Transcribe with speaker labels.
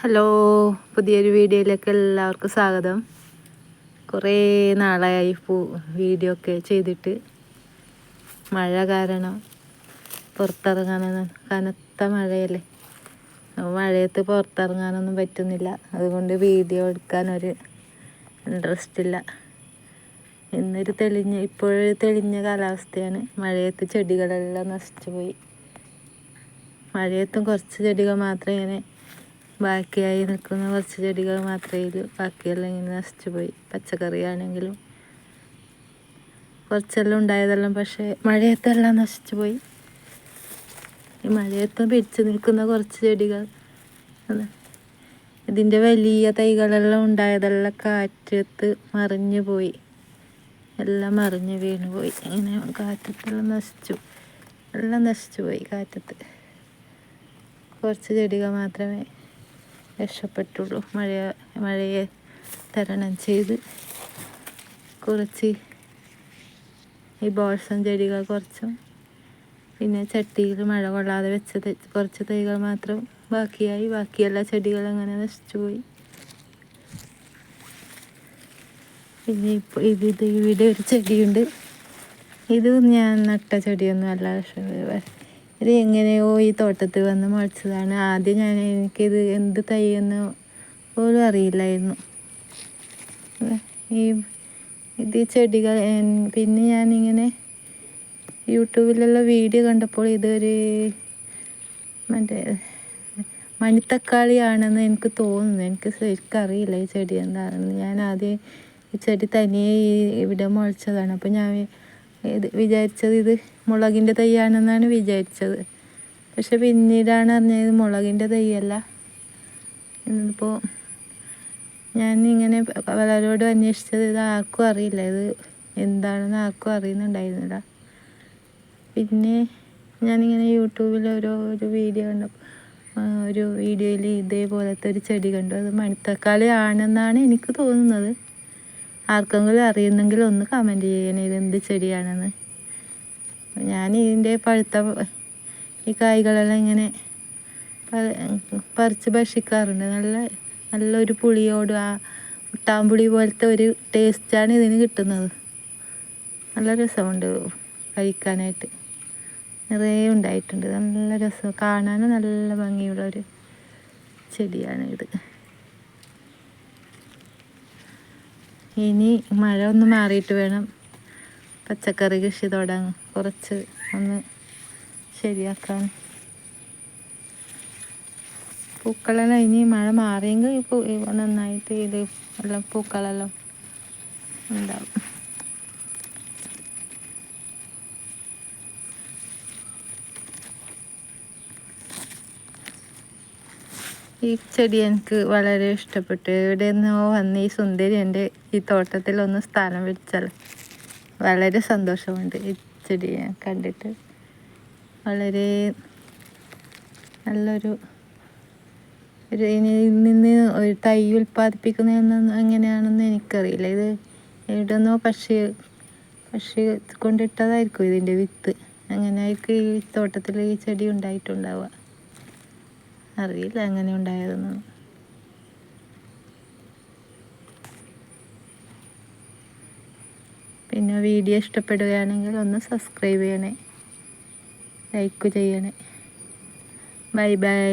Speaker 1: Hello പുതിയൊരു വീഡിയോയിലേക്ക് എല്ലാവർക്കും സ്വാഗതം. കുറേ നാളായി പൂ വീഡിയോ ഒക്കെ ചെയ്തിട്ട്. മഴ കാരണം പുറത്തിറങ്ങാനൊന്നും കനത്ത മഴയല്ലേ? മഴയത്ത് പുറത്തിറങ്ങാനൊന്നും പറ്റുന്നില്ല. അതുകൊണ്ട് വീഡിയോ എടുക്കാൻ ഒരു ഇൻട്രസ്റ്റ് ഇല്ല. ഇന്നൊരു തെളിഞ്ഞ ഇപ്പോഴൊരു തെളിഞ്ഞ കാലാവസ്ഥയാണ്. മഴയത്ത് ചെടികളെല്ലാം നശിച്ചു പോയി. മഴയത്തും കുറച്ച് ചെടികൾ മാത്രമേ ഇങ്ങനെ ബാക്കിയായി നിൽക്കുന്ന കുറച്ച് ചെടികൾ മാത്രമേ ഉള്ളൂ ബാക്കിയെല്ലാം ഇങ്ങനെ നശിച്ചു പോയി. പച്ചക്കറിയാണെങ്കിലും കുറച്ചെല്ലാം ഉണ്ടായതെല്ലാം പക്ഷേ മഴയത്തെല്ലാം നശിച്ചു പോയി. ഈ മഴയത്ത് പിടിച്ചു നിൽക്കുന്ന കുറച്ച് ചെടികൾ ഇതിന്റെ വലിയ തൈകളെല്ലാം ഉണ്ടായതെല്ലാം കാറ്റത്ത് മറിഞ്ഞു പോയി. എല്ലാം മറിഞ്ഞ് വീണു പോയി. ഇങ്ങനെ കാറ്റത്തെല്ലാം നശിച്ചു. എല്ലാം നശിച്ചു പോയി കാറ്റത്ത്. കുറച്ച് ചെടികൾ മാത്രമേ രക്ഷപ്പെട്ടുള്ളൂ. മഴ മഴയെ തരണം ചെയ്ത് കുറച്ച് ഈ ബോൾസം ചെടികൾ കുറച്ചും പിന്നെ ചട്ടിയിൽ മഴ കൊള്ളാതെ വെച്ചത് കുറച്ച് തൈകൾ മാത്രം ബാക്കിയായി. ബാക്കിയെല്ലാ ചെടികൾ അങ്ങനെ നശിച്ചുപോയി പിന്നെ ഇപ്പോൾ ഇത് ഇത് ഇവിടെ ഒരു ചെടിയുണ്ട്. ഇത് ഞാൻ നട്ട ചെടിയൊന്നും അല്ല ഇത് എങ്ങനെയോ ഈ തോട്ടത്തിൽ വന്ന് മുളച്ചതാണ്. ആദ്യം ഞാൻ എനിക്കിത് എന്ത് തൈയെന്ന് പോലും അറിയില്ലായിരുന്നു. ഈ ഇത് ചെടികൾ പിന്നെ ഞാനിങ്ങനെ യൂട്യൂബിലുള്ള വീഡിയോ കണ്ടപ്പോൾ ഇതൊരു മറ്റേ മണിത്തക്കാളിയാണെന്ന് എനിക്ക് തോന്നുന്നു. എനിക്ക് ശരിക്കും അറിയില്ല ഈ ചെടി എന്താണെന്ന്. ഞാൻ ആദ്യം ഈ ചെടി തനിയെ ഇവിടെ മുളച്ചതാണ്. അപ്പോൾ ഞാൻ ഇത് വിചാരിച്ചത് ഇത് മുളകിന്റെ തൈയാണെന്നാണ് വിചാരിച്ചത്. പക്ഷെ പിന്നീടാണ് അറിഞ്ഞത് മുളകിന്റെ തൈയല്ല. ഇന്നിപ്പോൾ ഞാൻ ഇങ്ങനെ പലരോടും അന്വേഷിച്ചത് ഇത് ആർക്കും അറിയില്ല. ഇത് എന്താണെന്ന് ആർക്കും അറിയുന്നുണ്ടായിരുന്നില്ല. പിന്നെ ഞാനിങ്ങനെ യൂട്യൂബിൽ ഓരോ ഒരു വീഡിയോ കണ്ടപ്പോൾ ഒരു വീഡിയോയിൽ ഇതേപോലത്തെ ഒരു ചെടി കണ്ടു. അത് മണിത്തക്കാളി ആണെന്നാണ് എനിക്ക് തോന്നുന്നത്. ആർക്കെങ്കിലും അറിയുന്നെങ്കിൽ ഒന്ന് കമന്റ് ചെയ്യണേ. എന്ത് ചെടിയാണെന്ന്. ഞാൻ ഇതിന്റെ പഴുത്ത ഈ കായ്കളെല്ലാം ഇങ്ങനെ പറിച്ച് ഭക്ഷിക്കാറുണ്ട്. നല്ല നല്ലൊരു പുളിയോട് ആ മുട്ടാമ്പുളി പോലത്തെ ഒരു ടേസ്റ്റാണ് ഇതിന് കിട്ടുന്നത്. നല്ല രസമുണ്ട് കഴിക്കാനായിട്ട്. നിറയെ ഉണ്ടായിട്ടുണ്ട്. നല്ല രസം. കാണാനും നല്ല ഭംഗിയുള്ളൊരു ചെടിയാണ് ഇത് ഇനി മഴ ഒന്ന് മാറിയിട്ട് വേണം. പച്ചക്കറി കൃഷി തുടങ്ങും കുറച്ച് ഒന്ന് ശരിയാക്കാൻ. പൂക്കളെല്ലാം ഇനി മഴ മാറിയെങ്കിൽ നന്നായിട്ട് ഇത് എല്ലാം പൂക്കളെല്ലാം ഉണ്ടാവും. ഈ ചെടി എനിക്ക് വളരെ ഇഷ്ടപ്പെട്ടു. ഇവിടെ നിന്നോ വന്ന് ഈ സുന്ദരി എന്റെ ഈ തോട്ടത്തിൽ ഒന്ന് സ്ഥാനം വെച്ചാൽ വളരെ സന്തോഷമുണ്ട് ഈ ചെടി കണ്ടിട്ട്. വളരെ നല്ലൊരു ഒരു ഇനി നിന്ന് ഒരു തൈ ഉൽപ്പാദിപ്പിക്കുന്നതെന്ന് എങ്ങനെയാണെന്ന് എനിക്കറിയില്ല. ഇത് എവിടെ നിന്നോ പക്ഷി പക്ഷി കൊണ്ടിട്ടതായിരിക്കും ഇതിന്റെ വിത്ത്. അങ്ങനെ ആയിരിക്കും ഈ തോട്ടത്തിൽ ഈ ചെടി ഉണ്ടായിട്ടുണ്ടാവുക. അറിയില്ല എങ്ങനെ ഉണ്ടായതെന്ന്. പിന്നെ വീഡിയോ ഇഷ്ടപ്പെടുകയാണെങ്കിൽ ഒന്ന് സബ്സ്ക്രൈബ് ചെയ്യണേ. ലൈക്ക് ചെയ്യണേ. Bye bye